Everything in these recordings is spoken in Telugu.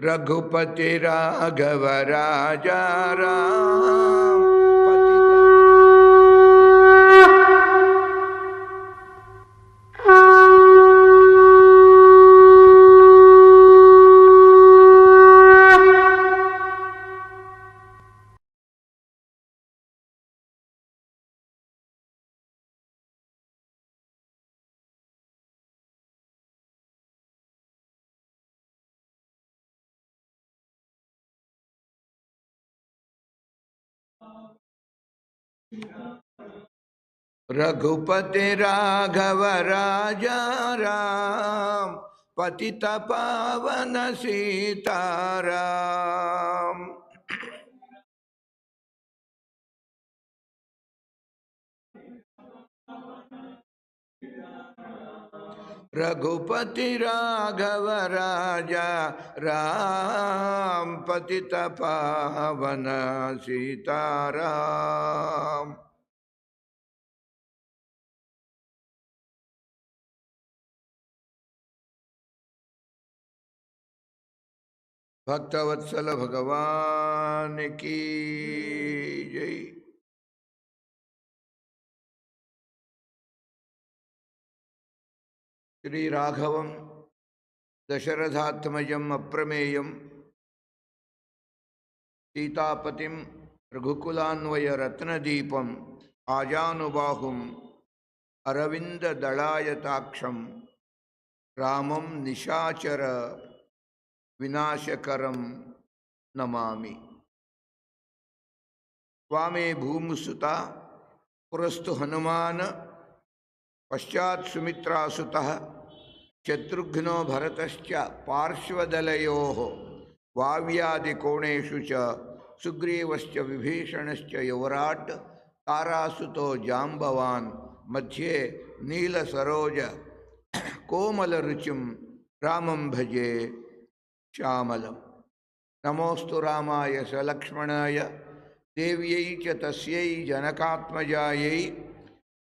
रघुपति राघव राजा राम पतित रघुपति राघव राजा राम पतित पावन सीताराम रघुपति राघव राजा राम पतित पावन सीताराम। भक्तवत्सल भगवान की जय। श्रीराघवं दशरथात्मजम् अप्रमेयं सीतापतिं रघुकुलान्वयरत्नदीपम्, आजानुबाहुम् अरविन्ददळायताक्षं रामं निशाचर विनाशकरं नमामि। वामे भूमुसुता, पुरस्तु हनुमान्, पश्चात् सुमित्रासुतः शत्रुघ्नो भरतश्च पार्श्वदलयोः वाव्यादिकोणेषु च सुग्रीवश्च विभीषणश्च युवराट् तारासुतो जाम्बवान् मध्ये नीलसरोज कोमलरुचिं रामं भजे श्यामलं नमोऽस्तु रामाय सलक्ष्मणाय देव्यै च तस्यै जनकात्मजायै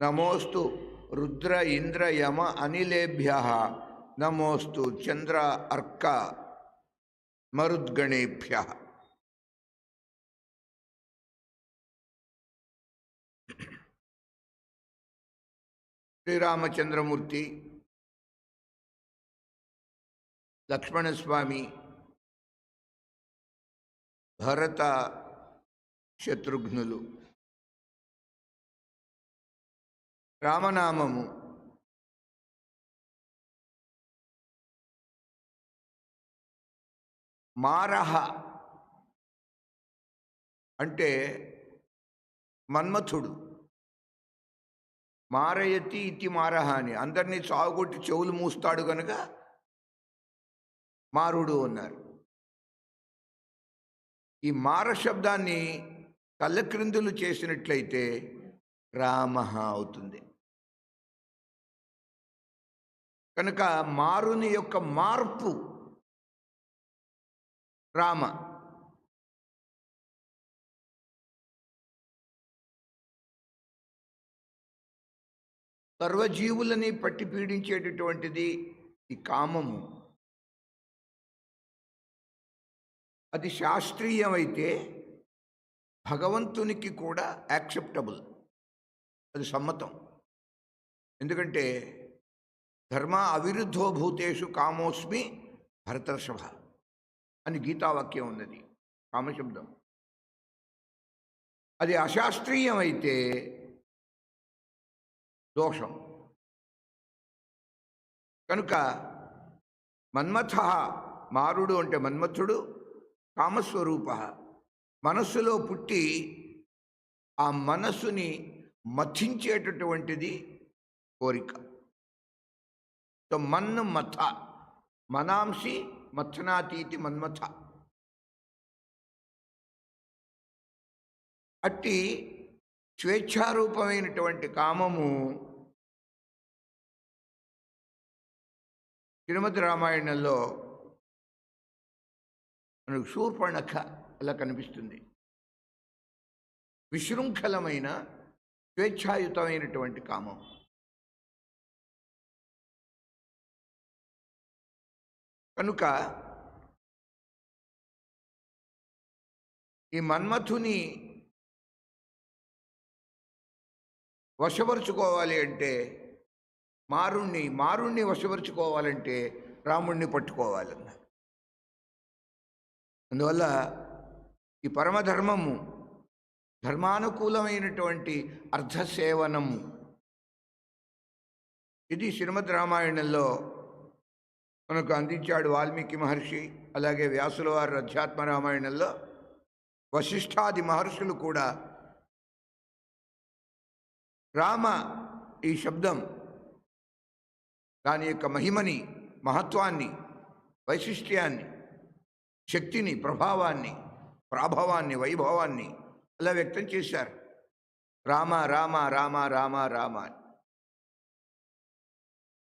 नमोऽस्तु रुद्र इन्द्र यम अनिलेभ्यः नमोऽस्तु चन्द्र अर्क मरुद्गणेभ्यः శ్రీరామచంద్రమూర్తి లక్ష్మణస్వామి భరత శత్రుఘ్నులు రామనామము మారహ అంటే మన్మథుడు. మారయతి ఇతి మారహ అని అందరినీ చావుగొట్టి చెవులు మూస్తాడు కనుక మారుడు అన్నారు. ఈ మార శబ్దాన్ని కళ్ళక్రిందులు చేసినట్లయితే రామ అవుతుంది. కనుక మారుని యొక్క మార్పు రామ. సర్వజీవులని పట్టి పీడించేటటువంటిది ఈ కామము. అది శాస్త్రీయమైతే భగవంతునికి కూడా యాక్సెప్టబుల్. అది సమ్మతం. ఎందుకంటే ధర్మ అవిరుద్ధో భూతేషు కామోస్మి భరతర్షభ. అని గీతావాక్యం ఉన్నది కామశబ్దం అది అశాస్త్రీయమైతే దోషం. కనుక మన్మథ మారుడు అంటే మన్మథుడు కామస్వరూప మనస్సులో పుట్టి ఆ మనస్సుని మథించేటటువంటిది కోరిక. సో మన్ను మథ మనాంసి మత్సనాతీతి మన్మథ. అట్టి స్వేచ్ఛారూపమైనటువంటి కామము శ్రీమతి రామాయణంలో మనకు శూర్పణఖ అలా కనిపిస్తుంది. విశృంఖలమైన స్వేచ్ఛాయుతమైనటువంటి కామం. కనుక ఈ మన్మథుని వశపరుచుకోవాలి అంటే మారుణ్ణి మారుణ్ణి వశపరుచుకోవాలంటే రాముణ్ణి పట్టుకోవాలన్న అందువల్ల ఈ పరమధర్మము ధర్మానుకూలమైనటువంటి అర్ధసేవనము. ఇది శ్రీమద్ రామాయణంలో మనకు అందించాడు వాల్మీకి మహర్షి అలాగే వ్యాసుల వారి అధ్యాత్మ రామాయణంలో వశిష్ఠాది మహర్షులు కూడా. రామ ఈ శబ్దం దాని యొక్క మహిమని మహత్వాన్ని వైశిష్ట్యాన్ని శక్తిని ప్రభావాన్ని ప్రాభవాన్ని వైభవాన్ని అలా వ్యక్తం చేశారు. రామ రామ రామ రామ రామ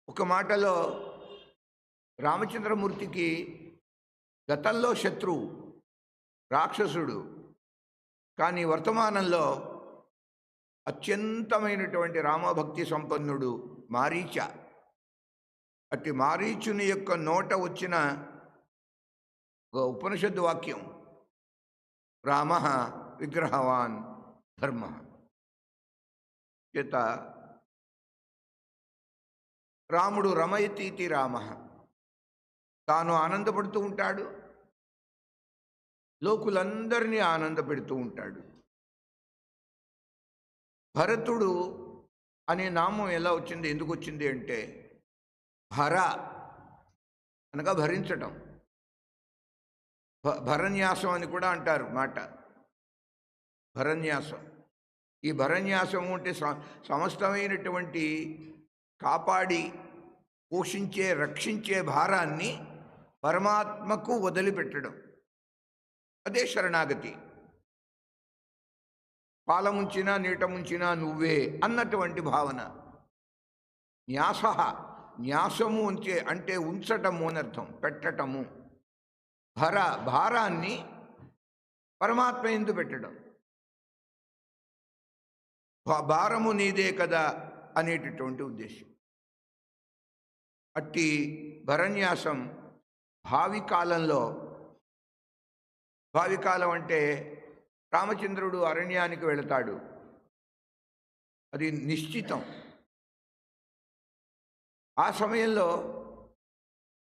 ఒక మాటలో రామచంద్రమూర్తికి గతంలో శత్రువు రాక్షసుడు కానీ వర్తమానంలో అత్యంతమైనటువంటి రామభక్తి సంపన్నుడు మారీచ. అట్టి మారీచుని యొక్క నోట వచ్చిన ఒక వాక్యం రామ విగ్రహవాన్ ధర్మ. చేత రాముడు రమయతీతి రామ. తాను ఆనందపడుతూ ఉంటాడు. లోకులందరినీ ఆనందపెడుతూ ఉంటాడు. భరతుడు అనే నామం ఎలా వచ్చింది? ఎందుకు వచ్చింది అంటే భర అనగా భరించటం. భ- భరన్యాసం అని కూడా అంటారు మాట. భరన్యాసం. ఈ భరన్యాసం అంటే సమస్తమైనటువంటి కాపాడి పోషించే రక్షించే భారాన్ని పరమాత్మకు వదిలిపెట్టడం. అదే శరణాగతి. పాలముంచినా నీట ముంచినా నువ్వే అన్నటువంటి భావన. న్యాస న్యాసము ఉంచే అంటే ఉంచటము అనర్థం పెట్టటము. భర భారాన్ని పరమాత్మ ఎందు పెట్టడం. భారము నీదే కదా అనేటటువంటి ఉద్దేశం. అట్టి భరన్యాసం భావి కాలంలో భావి కాలం అంటే రామచంద్రుడు అరణ్యానికి వెళతాడు. అది నిశ్చితం. ఆ సమయంలో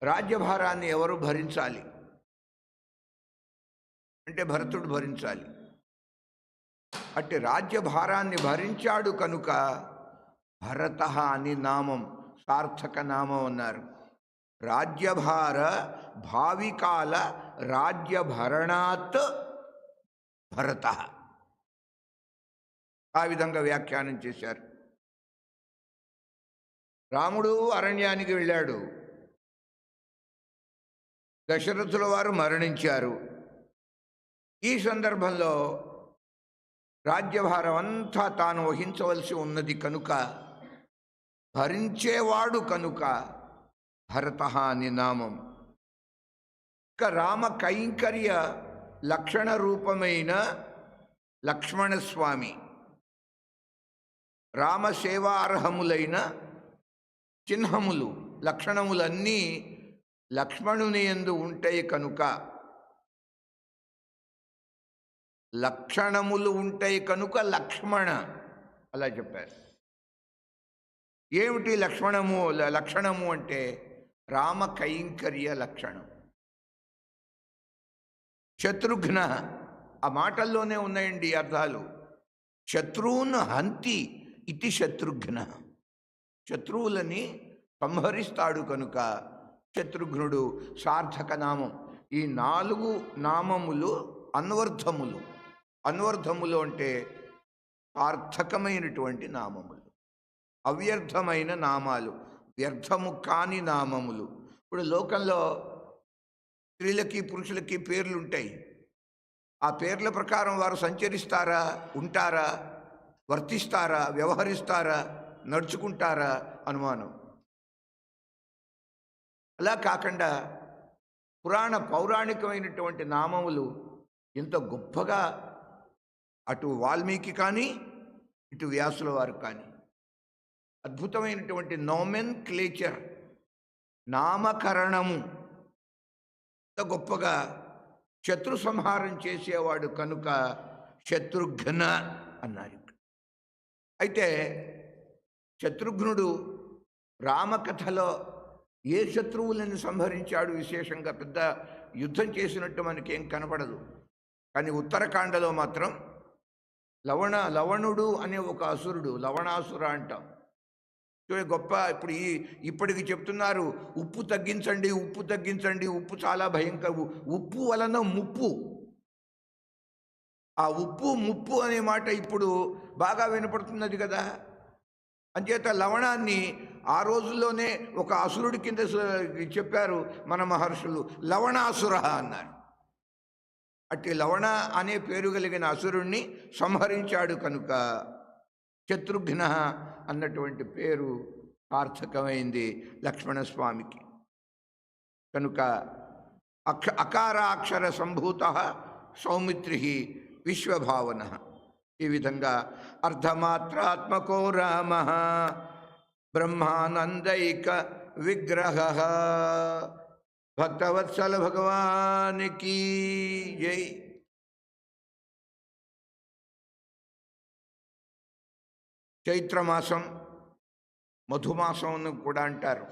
రాజ్యభారాన్ని ఎవరు భరించాలి? అంటే భరతుడు భరించాలి. అట్టి రాజ్యభారాన్ని భరించాడు కనుక భరత అని నామం సార్థక నామం అన్నారు. రాజ్యభార భావికాల రాజ్యభరణాత్ భరత ఆ విధంగా వ్యాఖ్యానం చేశారు. రాముడు అరణ్యానికి వెళ్ళాడు. దశరథుల వారు మరణించారు. ఈ సందర్భంలో రాజ్యభారం అంతా తాను వహించవలసి ఉన్నది కనుక భరించేవాడు కనుక భరత అని నామం. ఒక్క రామ కైంకర్య లక్షణ రూపమైన లక్ష్మణస్వామి. రామ సేవార్హములైన చిహ్నములు లక్షణములన్నీ లక్ష్మణుని ఎందు ఉంటాయి కనుక. లక్షణములు ఉంటాయి కనుక లక్ష్మణ అలా చెప్పారు. ఏమిటి లక్ష్మణము లక్షణము అంటే రామ కైంకర్య లక్షణం. శత్రుఘ్న. ఆ మాటల్లోనే ఉన్నాయండి అర్థాలు. శత్రువున్ హంతి ఇతి శత్రుఘ్న. శత్రువులని సంహరిస్తాడు కనుక శత్రుఘ్నుడు సార్థక నామం. ఈ నాలుగు నామములు అన్వర్థములు. అన్వర్థములు అంటే సార్థకమైనటువంటి నామములు. అవ్యర్థమైన నామాలు. వ్యర్థము కాని నామములు. ఇప్పుడు లోకంలో స్త్రీలకి పురుషులకి పేర్లు ఉంటాయి ఆ పేర్ల ప్రకారం వారు సంచరిస్తారా ఉంటారా వర్తిస్తారా వ్యవహరిస్తారా నడుచుకుంటారా అనుమానం. అలా కాకుండా పురాణ పౌరాణికమైనటువంటి నామములు ఎంత గొప్పగా అటు వాల్మీకి కానీ ఇటు వ్యాసుల వారు కానీ. అద్భుతమైనటువంటి నోమెన్ క్లేచర్ నామకరణము. గొప్పగా శత్రు సంహారం చేసేవాడు కనుక శత్రుఘ్న అన్నారు అయితే శత్రుఘ్నుడు రామకథలో ఏ శత్రువులను సంహరించాడు విశేషంగా పెద్ద యుద్ధం చేసినట్టు మనకేం కనపడదు. కానీ ఉత్తరాఖండలో మాత్రం లవణ లవణుడు అనే ఒక అసురుడు లవణాసుర అంటాం. గొప్ప ఇప్పుడు ఈ ఇప్పటికి చెప్తున్నారు ఉప్పు తగ్గించండి ఉప్పు తగ్గించండి ఉప్పు చాలా భయంకర ఉప్పు వలన ముప్పు. ఆ ఉప్పు ముప్పు అనే మాట ఇప్పుడు బాగా వినపడుతున్నది కదా. అంచేత లవణాన్ని ఆ రోజుల్లోనే ఒక అసురుడి కింద చెప్పారు మన మహర్షులు లవణాసుర అన్నారు. అట్టి లవణ అనే పేరు కలిగిన అసురుణ్ణి సంహరించాడు కనుక శత్రుఘ్న అన్నటువంటి పేరు సార్థకమైంది లక్ష్మణస్వామికి. కనుక అక్ష అకారాక్షర సంభూత సౌమిత్రి విశ్వభావన. ఈ విధంగా అర్ధమాత్రాత్మకో రామ బ్రహ్మానందైక విగ్రహ భక్తవత్సల భగవానికి జై. చైత్రమాసం మధుమాసం అని కూడా అంటారు.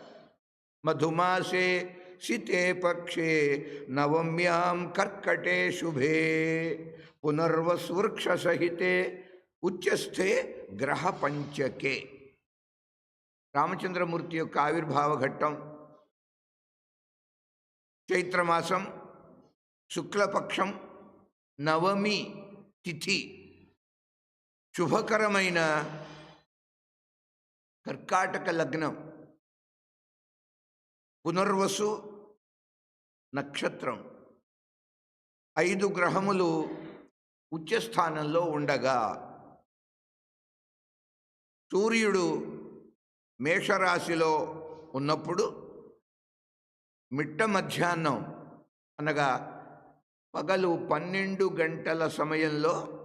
మధుమాసే శితే పక్షే నవమ్యాం కర్కటే శుభే పునర్వస్వృక్ష సహితే ఉచ్చస్థే గ్రహ పంచకే రామచంద్రమూర్తి యొక్క ఆవిర్భావ ఘట్టం. చైత్రమాసం శుక్లపక్షం నవమి తిథి. శుభకరమైన కర్కాటక లగ్నం. పునర్వసు నక్షత్రం. ఐదు గ్రహములు ఉచ్చస్థానంలో ఉండగా సూర్యుడు మేషరాశిలో ఉన్నప్పుడు మిట్ట మధ్యాహ్నం అనగా పగలు పన్నెండు గంటల సమయంలో